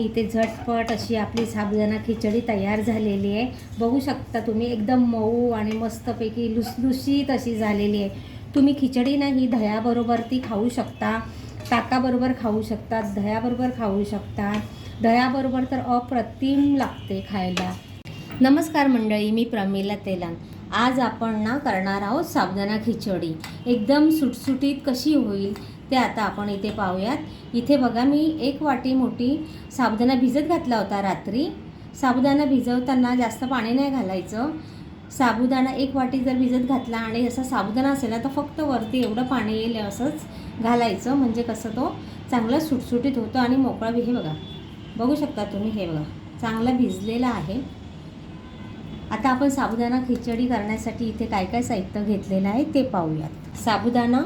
इथे झटपट अशी आपली साबुदाणा खिचडी तयार झालेली आहे. बघू शकता तुम्ही एकदम मऊ आणि मस्तपैकी लुसलुशीत अशी झालेली आहे. तुम्ही खिचडी नाही दह्याबरोबर ती खाऊ शकता. ताकाबरोबर खाऊ शकता दह्याबरोबर खाऊ शकता. दह्याबरोबर तर अप्रतिम लागते खायला. नमस्कार मंडळी मी प्रमिला तेलान आज आपण ना करणार आहोत साबुदाणा खिचडी. एकदम सुटसुटीत कशी होईल ते आता आपण इथे पाहूयात. इथे बघा मी एक वाटी मोठी साबुदाणा भिजत घातला होता रात्री. साबुदाणा भिजवताना जास्त पाणी नाही घालायचं. साबुदाणा एक वाटी जर भिजत घातला आणि असा साबुदाणा असेल ना तर फक्त वरती एवढं पाणी येईल असंच घालायचं. म्हणजे कसं तो चांगला सुटसुटीत होतो आणि मोकळा बी. हे बघा बघू शकता तुम्ही हे बघा चांगला भिजलेला आहे. आता आपण साबुदाणा खिचडी करण्यासाठी इथे काय काय साहित्य घेतलेलं आहे ते पाहूयात. साबुदाणा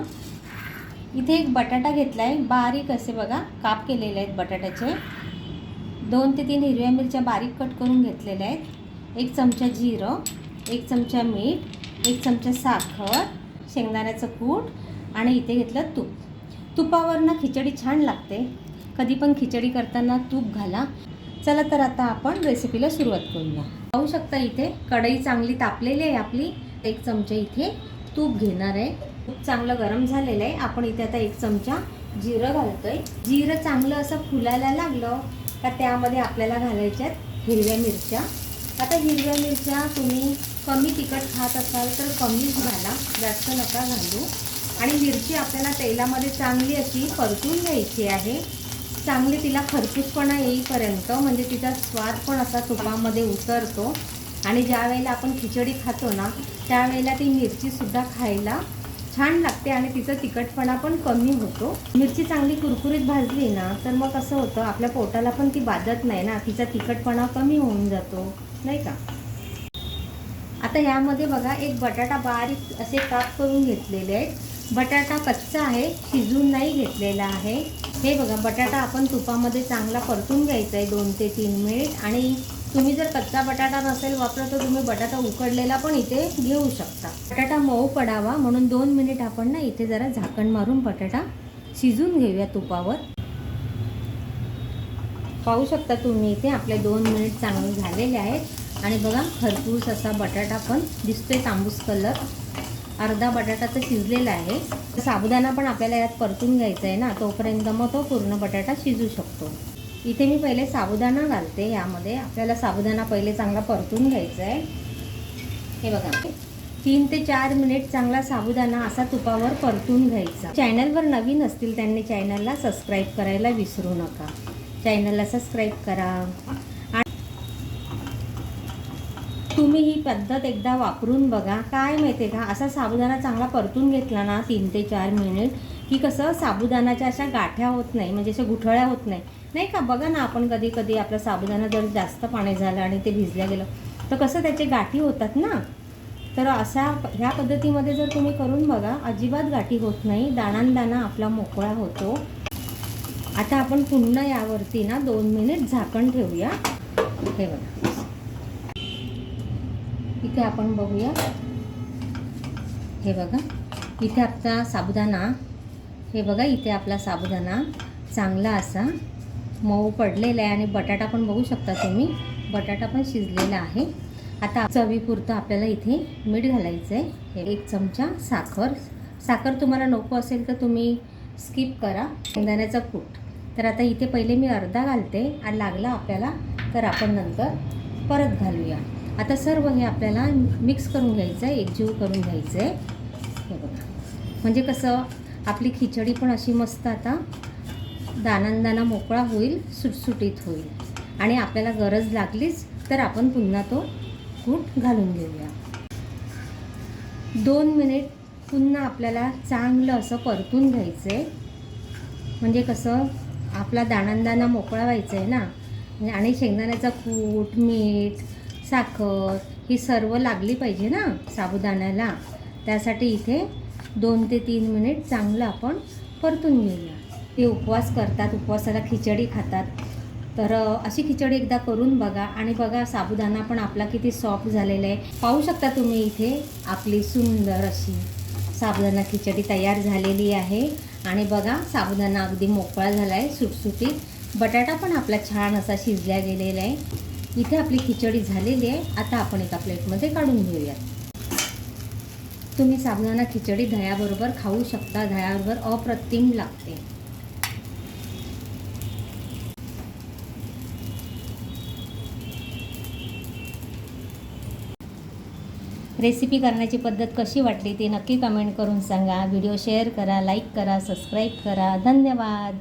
इथे एक बटाटा घेतला आहे बारीक असे बघा काप केलेले आहेत बटाट्याचे. दोन ते तीन हिरव्या मिरच्या बारीक कट करून घेतलेल्या आहेत. एक चमचा जिरं एक चमचा मीठ एक चमचा साखर शेंगदाण्याचं कूट आणि इथे घेतलं तूप. तुपावरनं खिचडी छान लागते. कधी पण खिचडी करताना तूप घाला. चला तर आता आपण रेसिपीला सुरुवात करूया. पाहू शकता इथे कढई चांगली तापलेली आहे आपली. एक चमचा इथे तूप घेणार आहे. खूप चांगलं गरम झालेलं आहे. आपण इथे आता एक चमचा जिरं घालतोय. जिरं चांगलं असं फुलायला लागलं का त्यामध्ये आपल्याला घालायच्यात हिरव्या मिरच्या. आता हिरव्या मिरच्या तुम्ही कमी तिखट खात असाल तर कमीच घाला. जास्त नका घालू. आणि मिरची आपल्याला तेलामध्ये चांगली अशी परतून घ्यायची आहे. चांगली तिला खरपूसपणा येईपर्यंत म्हणजे तिचा स्वाद पण असा तुपामध्ये उतरतो. आणि ज्या वेळेला आपण खिचडी खातो ना त्यावेळेला ती मिरचीसुद्धा खायला छान लागते आणि तिचा तिखटपणा पण कमी होतो. मिरची चांगली कुरकुरीत भाजली ना तर मग कसं होतं आपल्या पोटाला पण ती बाधत नाही ना तिचा तिखटपणा कमी होऊन जातो नाही का? आता ह्यामध्ये बघा एक बटाटा बारीक असे काप करून घेतलेले आहेत. बटाटा कच्चा आहे शिजून नाही घेतलेला आहे. हे बघा बटाटा आपण तुपामध्ये चांगला परतून घ्यायचा आहे दोन ते तीन मिनिट आणि तुम्ही जर कच्चा बटाटा नसेल वापरत तर तुम्ही बटाटा उकडलेला पण इथे घेऊ शकता. बटाटा मऊ पडावा म्हणून दोन मिनिट आपण ना इथे जरा झाकण मारून बटाटा शिजून घेऊया तुपावर. पाहू शकता तुम्ही इथे आपले दोन मिनिट चांगले झालेले आहेत. आणि बघा खरपूस असा बटाटा पण दिसतोय तांबूस कलर. अर्धा बटाटा तर शिजलेला आहे. साबुदाणा पण आपल्याला यात परतून घ्यायचा आहे ना तोपर्यंत मग तो पूर्ण बटाटा शिजू शकतो. इथे मी पहिले साबुदाणा घालते यामध्ये. आपल्याला साबुदाणा पहिले चांगला परतून घ्यायचा आहे हे बघा. तीन ते चार मिनिट चांगला साबुदाणा असा तुपावर परतून घ्यायचा. चॅनलवर नवीन असतील त्यांनी चॅनलला सबस्क्राईब करायला विसरू नका. चॅनलला सबस्क्राईब करा आणि तुम्ही ही पद्धत एकदा वापरून बघा. काय माहिती आहे का? असा साबुदाणा चांगला परतून घेतला ना तीन ते चार मिनिट की कसं साबुदाणाच्या अशा गाठ्या होत नाही म्हणजे अशा गुठळ्या होत नाही. नाही का? बघा ना आपण कधी कधी आपला साबुदाणा जर जास्त पाणी झालं आणि ते भिजल्या गेलं तर कसं त्याचे गाठी होतात ना? तर अशा ह्या पद्धतीमध्ये जर तुम्ही करून बघा अजिबात गाठी होत नाही. दाणांदाणा आपला मोकळा होतो. आता आपण पुन्हा यावरती ना दोन मिनिट झाकण ठेवूया. हे बघा. इथे आपण बघूया. हे बघा. इथे आपला साबुदाणा. हे बघा इथे आपला साबुदाणा. चांगला असा. मऊ पडलेला आहे आणि बटाटा पण बघू शकता तुम्ही. बटाटा पण शिजलेला आहे. आता चवीपुरतं आपल्याला इथे मीठ घालायचं आहे हे एक चमचा साखर. साखर तुम्हाला नको असेल तर तुम्ही स्किप करा. शेंगदाण्याचा कूट. तर आता इथे पहिले मी अर्धा घालते. आणि लागला आपल्याला तर आपण नंतर परत घालूया. आता सर्व हे आपल्याला मिक्स करून घ्यायचं आहे एकजीव करून घ्यायचं आहे हे बघा. म्हणजे कसं आपली खिचडी पण अशी मस्त आता दानांदाना मोकळा होईल सुटसुटीत होईल. आणि आपल्याला गरज लागलीच तर आपण पुन्हा तो कूट घालून घेऊया. दोन मिनिट पुन्हा आपल्याला चांगलं असं परतून घ्यायचं आहे म्हणजे कसं आपला दाणांदाणा मोकळा व्हायचा आहे ना. आणि शेंगदाण्याचा कूट मीठ साखर ही सर्व लागली पाहिजे ना साबुदाण्याला. त्यासाठी इथे दोन ते तीन मिनिट चांगलं आपण परतून घेऊया. ते उपवास करतात उपवासाला खिचडी खातात. तर अशी खिचडी एकदा करून बघा आणि बघा साबुदाणा पण आपला किती सॉफ्ट झालेला आहे. पाहू शकता तुम्ही इथे आपली सुंदर अशी साबुदाणा खिचडी तयार झालेली आहे. आणि बघा साबुदाणा अगदी मोकळा झाला आहे सुटसुटीत. बटाटा पण आपला छान असा शिजल्या गेलेला आहे. इथे आपली खिचडी झालेली आहे. आता आपण एका प्लेटमध्ये काढून घेऊयात. तुम्ही साबुदाणा खिचडी दह्याबरोबर खाऊ शकता. दह्याबरोबर अप्रतिम लागते. रेसिपी करण्याची पद्धत कशी वाटली ती नक्की कमेंट करून सांगा. व्हिडिओ शेअर करा लाईक करा सबस्क्राईब करा. धन्यवाद.